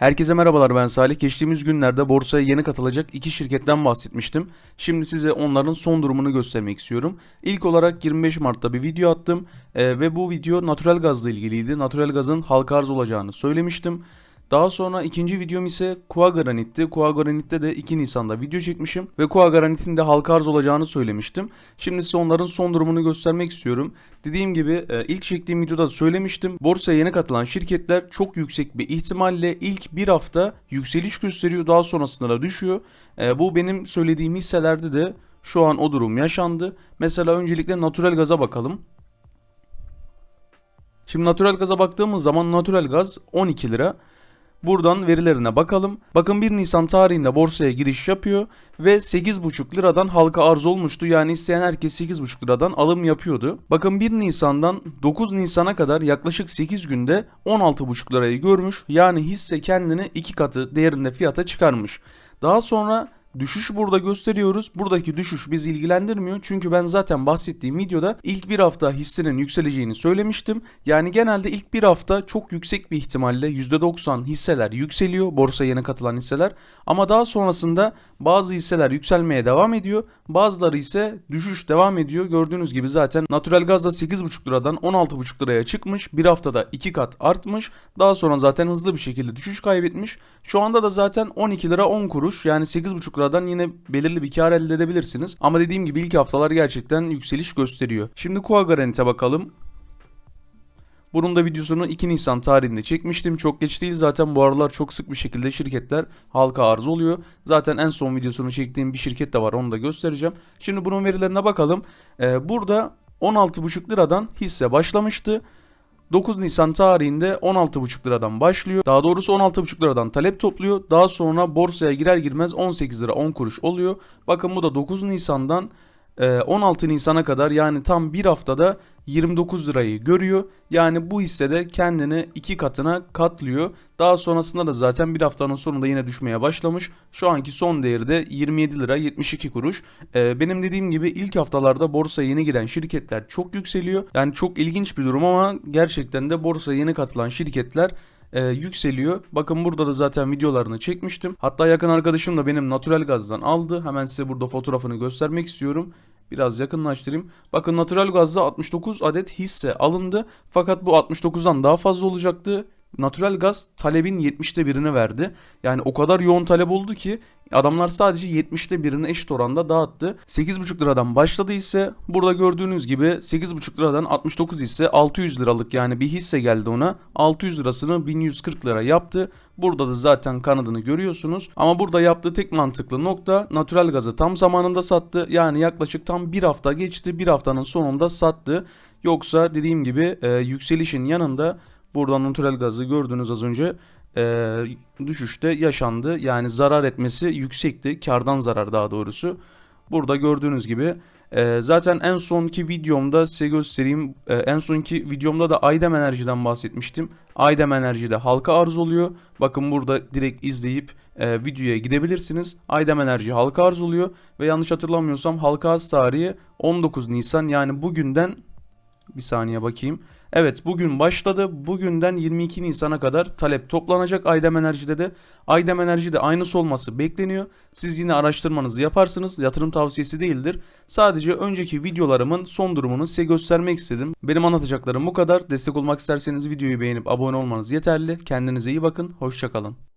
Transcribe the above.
Herkese merhabalar ben Salih. Geçtiğimiz günlerde borsaya yeni katılacak iki şirketten bahsetmiştim. Şimdi size onların son durumunu göstermek istiyorum. İlk olarak 25 Mart'ta bir video attım Ee, ve bu video natural gazla ilgiliydi. Natural gazın halka arz olacağını söylemiştim. Daha sonra ikinci videom ise Kua Granit'ti. Kua Granit'te de 2 Nisan'da video çekmişim ve Kua Granit'in de halka arz olacağını söylemiştim. Şimdi size onların son durumunu göstermek istiyorum. Dediğim gibi e, ilk çektiğim videoda da söylemiştim. Borsaya yeni katılan şirketler çok yüksek bir ihtimalle ilk bir hafta yükseliş gösteriyor daha sonrasında da düşüyor. E, Bu benim söylediğim hisselerde de şu an o durum yaşandı. Mesela öncelikle natural gaza bakalım. Şimdi natural gaza baktığımız zaman natural gaz 12 lira. Buradan verilerine bakalım. Bakın 1 Nisan tarihinde borsaya giriş yapıyor ve 8,5 liradan halka arz olmuştu. Yani isteyen herkes 8,5 liradan alım yapıyordu. Bakın 1 Nisan'dan 9 Nisan'a kadar yaklaşık 8 günde 16,5 lirayı görmüş. Yani hisse kendini iki katı değerinde fiyata çıkarmış. Daha sonra Düşüş burada gösteriyoruz. Buradaki düşüş bizi ilgilendirmiyor. Çünkü ben zaten bahsettiğim videoda ilk bir hafta hissenin yükseleceğini söylemiştim. Yani genelde ilk bir hafta çok yüksek bir ihtimalle %90 hisseler yükseliyor. Borsaya yeni katılan hisseler. Ama daha sonrasında bazı hisseler yükselmeye devam ediyor. Bazıları ise düşüş devam ediyor. Gördüğünüz gibi zaten natural gaz da 8,5 liradan 16,5 liraya çıkmış. Bir haftada 2 kat artmış. Daha sonra zaten hızlı bir şekilde düşüş kaybetmiş. Şu anda da zaten 12 lira 10 kuruş yani 8,5 liradan yine belirli bir kar elde edebilirsiniz. Ama dediğim gibi ilk haftalar gerçekten yükseliş gösteriyor. Şimdi Kua Garanit'e bakalım. Bunun da videosunu 2 Nisan tarihinde çekmiştim. Çok geç değil zaten bu aralar çok sık bir şekilde şirketler halka arz oluyor. Zaten en son videosunu çektiğim bir şirket de var onu da göstereceğim. Şimdi bunun verilerine bakalım. Ee, burada 16,5 liradan hisse başlamıştı. 9 Nisan tarihinde 16,5 liradan başlıyor. Daha doğrusu 16,5 liradan talep topluyor. Daha sonra borsaya girer girmez 18 lira 10 kuruş oluyor. Bakın bu da 9 Nisan'dan e, 16 Nisan'a kadar yani tam bir haftada 29 lirayı görüyor. Yani bu hissede kendini iki katına katlıyor. Daha sonrasında da zaten bir haftanın sonunda yine düşmeye başlamış. Şu anki son değeri de 27 lira 72 kuruş. Ee, benim dediğim gibi ilk haftalarda borsaya yeni giren şirketler çok yükseliyor. Yani çok ilginç bir durum ama gerçekten de borsaya yeni katılan şirketler e, yükseliyor. Bakın burada da zaten videolarını çekmiştim. Hatta yakın arkadaşım da benim natural gazdan aldı. Hemen size burada fotoğrafını göstermek istiyorum. Biraz yakınlaştırayım. Bakın natural gazda 69 adet hisse alındı. Fakat bu 69'dan daha fazla olacaktı. Natural gaz talebin 70'te birini verdi. Yani o kadar yoğun talep oldu ki adamlar sadece 70'te birini eşit oranda dağıttı. 8,5 liradan başladı ise burada gördüğünüz gibi 8,5 liradan 69 ise 600 liralık yani bir hisse geldi ona. 600 lirasını 1140 lira yaptı. Burada da zaten kanadını görüyorsunuz. Ama burada yaptığı tek mantıklı nokta natural gazı tam zamanında sattı. Yani yaklaşık tam bir hafta geçti. Bir haftanın sonunda sattı. Yoksa dediğim gibi e, yükselişin yanında Buradan natural gazı gördünüz az önce e, düşüşte yaşandı. Yani zarar etmesi yüksekti. Kardan zarar daha doğrusu. Burada gördüğünüz gibi e, zaten en sonki videomda size göstereyim. E, en sonki videomda da Aydem Enerji'den bahsetmiştim. Aydem Enerji'de halka arz oluyor. Bakın burada direkt izleyip e, videoya gidebilirsiniz. Aydem Enerji halka arz oluyor. Ve yanlış hatırlamıyorsam halka arz tarihi 19 Nisan yani bugünden bir saniye bakayım. Evet bugün başladı. Bugünden 22 Nisan'a kadar talep toplanacak Aydem Enerji'de de. Aydem Enerji'de aynısı olması bekleniyor. Siz yine araştırmanızı yaparsınız. Yatırım tavsiyesi değildir. Sadece önceki videolarımın son durumunu size göstermek istedim. Benim anlatacaklarım bu kadar. Destek olmak isterseniz videoyu beğenip abone olmanız yeterli. Kendinize iyi bakın. Hoşçakalın.